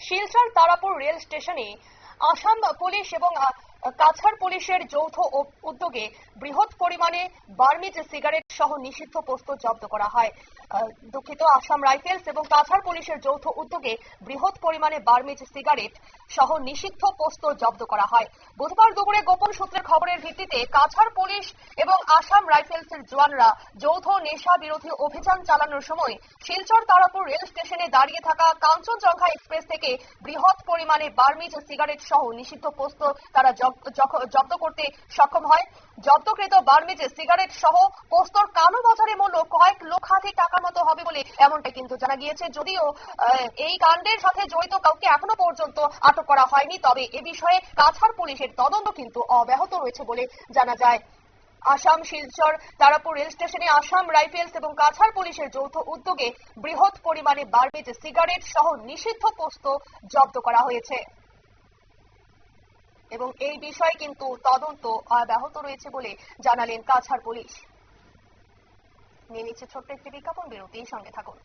Silchar Tarapur rail স্টেশনে Assam police এবং কাছাড় পুলিশের যৌথ উদ্যোগে বৃহৎ পরিমাণে বার্মিজ সিগারেট সহ নিষিদ্ধ বস্তু জব্দ করা হয়। দুঃখিত, আসাম রাইফেলস এবং কাছাড় পুলিশের যৌথ উদ্যোগে বৃহৎ পরিমাণে বার্মিজ সিগারেট সহ নিষিদ্ধ পোস্ত জব্দ করা হয়। বুধবার দুপুরে গোপন সূত্রের খবরের ভিত্তিতে কাছাড় পুলিশ এবং আসাম রাইফেলসের জওয়ানরা যৌথ নেশা বিরোধী অভিযান চালানোর সময় শিলচর তারাপুর রেল স্টেশনে দাঁড়িয়ে থাকা কাঞ্চনজঙ্ঘা এক্সপ্রেস থেকে বৃহৎ পরিমাণে বার্মিজ সিগারেট সহ নিষিদ্ধ পোস্ত তারা জব্দ করতে সক্ষম হয়। জব্দকৃত বার্মিজ সিগারেট সহ পোস্তর কালো বাজারে মূল্য কয়েক লক্ষাধিক টাকার মতো হবে বলে এমনটা কিন্তু জানা গিয়েছে। যদিও এই কাণ্ডের সাথে জড়িত কাউকে এখনও পর্যন্ত আটক করা হয়নি, তবে এ বিষয়ে কাছাড় পুলিশের তদন্ত কিন্তু অব্যাহত রয়েছে বলে জানা যায়। আসাম, শিলচর, তারাপুর রেল স্টেশনে আসাম রাইফেলস এবং কাছাড় পুলিশের যৌথ উদ্যোগে বৃহৎ পরিমাণে বার্মিজ সিগারেট সহ নিষিদ্ধ পোস্ত জব্দ করা হয়েছে। এবং এই বিষয়ে কিন্তু তদন্ত অব্যাহত রয়েছে বলে জানালেন কাছাড় পুলিশ। নিয়ে নিচ্ছে ছোট্ট একটি বিজ্ঞাপন, বিরতির সঙ্গে থাকুন।